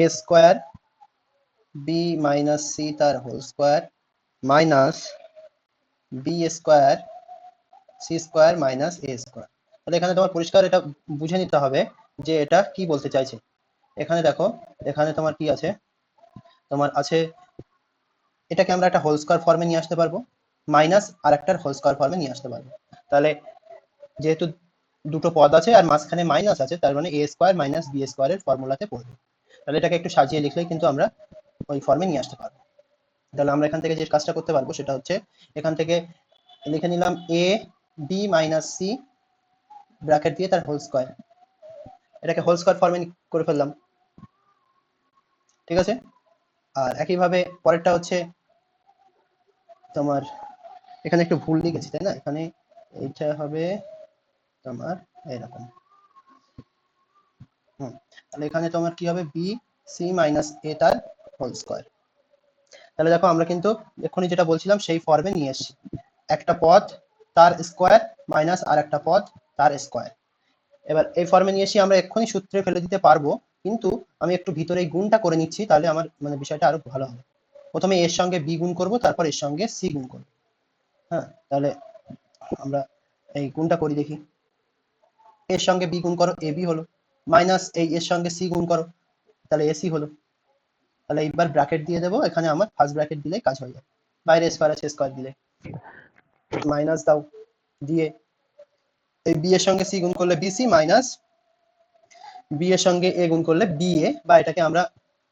A square B minus C তার whole square minus B square C square minus A square তাহলে এখানে তোমার পরিষ্কার এটা বুঝে নিতে হবে যে এটা কি বলতে চাইছে। এখানে দেখো, এখানে তোমার কি আছে? তোমার আছে, এটাকে আমরা একটা হোল স্কোয়ার ফর্মে নিয়ে আসতে পারব মাইনাস আর একটার হোল স্কোয়ার ফর্মে নিয়ে আসতে পারব। তাহলে যেহেতু দুটো পদ আছে আর মাঝখানে মাইনাস আছে, তার মানে এ স্কোয়ার মাইনাস বি স্কোয়ারের ফর্মুলাতে পড়বে। তাহলে এটাকে একটু সাজিয়ে লিখলেই কিন্তু আমরা ওই ফর্মে নিয়ে আসতে পারব। তাহলে আমরা এখান থেকে যে কাজটা করতে পারব সেটা হচ্ছে এখান থেকে লিখে নিলাম A B minus C bracket দিয়ে তার হোল স্কোয়ার এটাকে হোল স্কোয়ার ফর্মে করে ফেললাম। ঠিক আছে? আর একইভাবে পরেরটা হচ্ছে তোমার, এখানে একটু ভুল লিখেছি, তাই না? এখানে এইটা হবে তোমার এরকম। হুম, তাহলে এখানে তোমার কি হবে? বি সি মাইনাস এ তার হোল স্কোয়ার তাহলে দেখো আমরা কিন্তু এক্ষুনি যেটা বলছিলাম, সেই ফর্মে নিয়ে এসেছি। একটা পদ তার স্কোয়ার মাইনাস আর একটা পদ তার স্কোয়ার এবার এই ফর্মে নিয়ে এসে আমরা এক্ষুনি সূত্রে ফেলে দিতে পারব, কিন্তু আমি একটু ভিতরে এই গুণটা করে নিচ্ছি, তাহলে আমার মানে বিষয়টা আরও ভালো হবে। প্রথমে এর সঙ্গে বি গুণ করব, তারপর এর সঙ্গে সি গুণ করব। হ্যাঁ তাহলে আমরা এই গুণটা করি দেখি। এর সঙ্গে বি গুণ করো এ বি হলো। মাইনাস এই এর সঙ্গে সি গুণ করো, তাহলে এসি হলো। তাহলে এইবার ব্র্যাকেট দিয়ে দেবো, এখানে আমার ফার্স্ট ব্র্যাকেট দিলে কাজ হয়ে যাবে বাইরে স্কোয়ার আছে স্কোয়ার দিলে। মাইনাস দাও, দিয়ে এই বি এর সঙ্গে সি গুণ করলে বিসি মাইনাস বি এর সঙ্গে এ গুণ করলে বি এ, বা এটাকে আমরা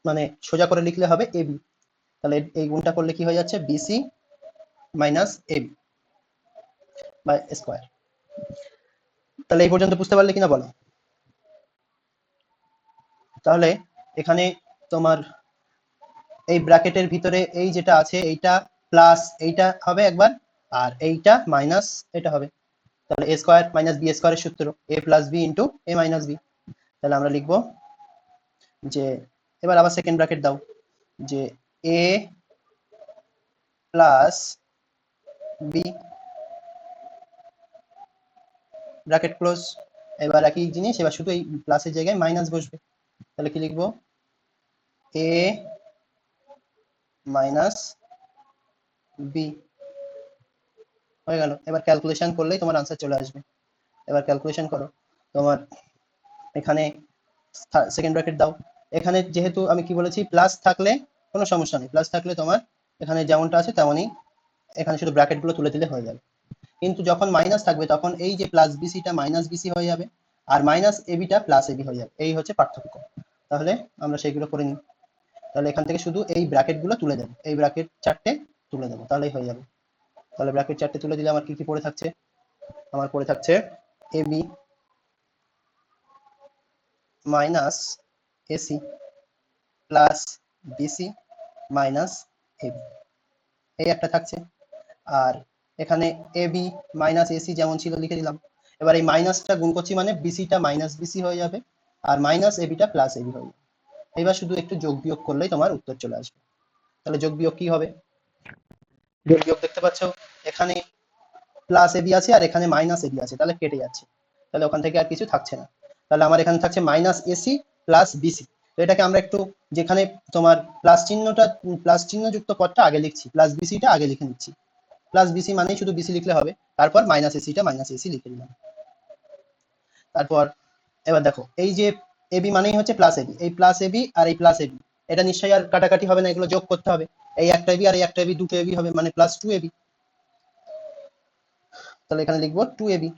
মানে সোজা করে লিখলে হবে এ বি। তাহলে এই গুণটা করলে কি হয়ে যাচ্ছে? BC minus A B by square তাহলে এই পর্যন্ত বুঝতে পারলে কিনা বলো? তাহলে এখানে তোমার এই ব্র্যাকেটের ভিতরে এই যেটা আছে, এইটা প্লাস এইটা হবে একবার, আর এইটা মাইনাস এটা হবে। তাহলে এ স্কোয়ার মাইনাস বি স্কোয়ারের সূত্র A plus B into A minus B তাহলে আমরা লিখব যে, এবার আবার সেকেন্ড ব্র্যাকেট দাও, যে A plus B bracket close এবার একই জিনিস, এবার শুধু এই প্লাসের জায়গায় মাইনাস বসবে। তাহলে কি লিখব? এ মাইনাস বি হয়ে গেল। এবার ক্যালকুলেশন করলেই তোমার আনসার চলে আসবে। এবার ক্যালকুলেশন করো। তোমার এখানে সেকেন্ড ব্র্যাকেট দাও। এখানে যেহেতু আমি কি বলেছি? প্লাস থাকলে কোনো সমস্যা নেই। প্লাস থাকলে তোমার এখানে যেমনটা আছে তেমনই এখানে শুধু ব্র্যাকেটগুলো তুলে দিলে হয়ে যাবে। কিন্তু যখন মাইনাস থাকবে, তখন এই যে প্লাস বিসিটা মাইনাস বিসি হয়ে যাবে। আর মাইনাস এবিটা প্লাস এবি হয়ে যাবে। এই হচ্ছে পার্থক্য। তাহলে আমরা সেইগুলো করে নিই। তাহলে এখান থেকে শুধু এই ব্র্যাকেটগুলো তুলে দেবো। এই ব্র্যাকেট চারটে তুলে দেবো। তাহলেই হয়ে যাবে। তাহলে ব্র্যাকেট চারটে তুলে দিলে আমার কি কি পড়ে থাকছে? আমার পড়ে থাকছে A B minus AC plus BC minus AB এই একটা থাকছে। আর এখানে এ বি মাইনাস এসি যেমন ছিল লিখে দিলাম। এবার এই মাইনাসটা গুণ করছি মানে বিসিটা মাইনাস বিসি হয়ে যাবে। আর মাইনাস এবিটা প্লাস এবি যাবে এবার শুধু একটু যোগ বিয়োগ করলেই তোমার উত্তর চলে আসবে। তাহলে যোগ বিয়োগ কি হবে? যোগ বিয়োগ দেখতে পাচ্ছ, এখানে প্লাস এবি আছে আর এখানে মাইনাস এবি আছে। তাহলে কেটে যাচ্ছে। তাহলে ওখান থেকে আর কিছু থাকছে না। তাহলে আমার এখানে থাকছে মাইনাস এসি প্লাস বিসি তো এটাকে আমরা একটু যেখানে তোমার প্লাস চিহ্নটা প্লাস চিহ্নযুক্ত পদটা আগে লিখছি প্লাস বিসিটা আগে লিখে নিচ্ছি। প্লাস বিসি মানেই শুধু বিসি লিখলে হবে। তারপর মাইনাস এসিটা মাইনাস এসি লিখে দিলাম তারপর এবার দেখো, এই যে এবি মানেই হচ্ছে প্লাস এবি এই প্লাস এবি আর এই প্লাস এবি এটা নিশ্চয়ই আর কাটাকাটি হবে না, এগুলো যোগ করতে হবে। এই একটা এবি আর এই একটা এবি দুটো এবি হবে মানে প্লাস টু এবি তাহলে এখানে লিখব টু এবি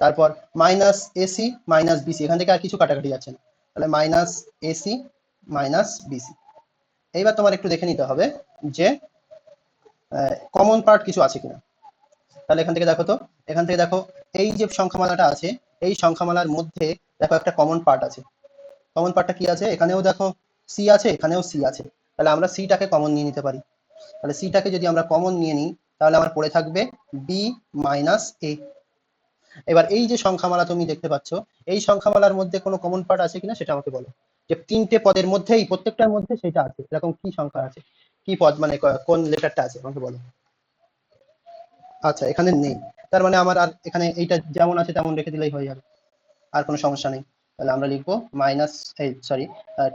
তারপর মাইনাস এসি মাইনাস বিসি এখান থেকে আর কিছু কাটাকাটি যাচ্ছে না। তাহলে মাইনাস এসি মাইনাস বিসি এইবার তোমার একটু দেখে নিতে হবে যে কমন পার্ট কিছু আছে কিনা। তাহলে এখান থেকে দেখো তো, এখান থেকে দেখো, এই যে সংখ্যামালাটা আছে এই সংখ্যামালার মধ্যে দেখো একটা কমন পার্ট আছে। কমন পার্টটা কি আছে? এখানেও দেখো সি আছে, এখানেও সি আছে। তাহলে আমরা সিটাকে কমন নিয়ে নিতে পারি। তাহলে সিটাকে যদি আমরা কমন নিয়ে নিই, তাহলে আমার পড়ে থাকবে বি মাইনাস এ এবার এই যে সংখ্যামালা তুমি দেখতে পাচ্ছ, এই সংখ্যামালার মধ্যে কোনো কমন পার্ট আছে কিনা সেটা আমাকে বলো। যে তিনটে পদের মধ্যেই প্রত্যেকটার মধ্যে সেটা আছে। এরকম কি সংখ্যা আছে? কি পদ মানে কোন লেটারটা আছে? আমাকে বলো। আচ্ছা এখানে নেই। তার মানে আমার আর এখানে এইটা যেমন আছে তেমন রেখে দিলেই হয়ে যাবে। আর কোনো সমস্যা নেই। তাহলে আমরা লিখব মাইনাস এই sorry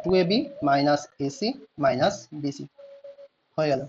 two A B minus AC minus BC হয়ে গেল।